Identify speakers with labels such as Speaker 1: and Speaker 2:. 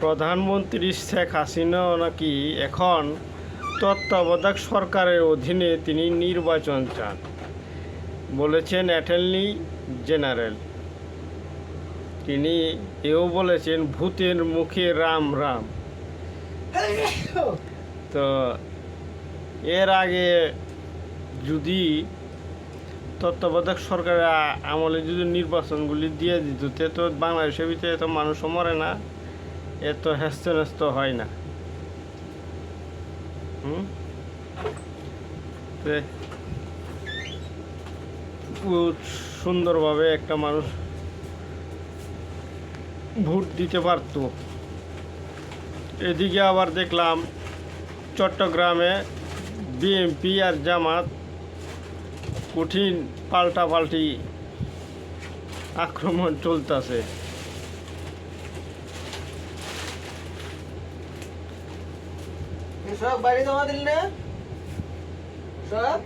Speaker 1: প্রধানমন্ত্রী শেখ হাসিনাও নাকি এখন তত্ত্বাবধায়ক সরকারের অধীনে তিনি নির্বাচন চান, বলেছেন অ্যাটর্নি জেনারেল। তিনি এও বলেছেন, ভূতের মুখে রাম রাম। তো এর আগে যদি তত্ত্বাবধায়ক সরকারের আ- আমলে যদি নির্বাচনগুলি দিয়ে দিত, তে তো বাংলাদেশের ভিতরে এত মানুষও মরে না। এত হ্যাস্ত হয় না। হুম? সুন্দরভাবে একটা মানুষ ভোট দিতে পারতো। এদিকে আবার দেখলাম চট্টগ্রামে বিএনপি আর জামাত কঠিন পাল্টাপাল্টি আক্রমণ চলতেছে।
Speaker 2: সব বাড়ি জমা দিল না? সব?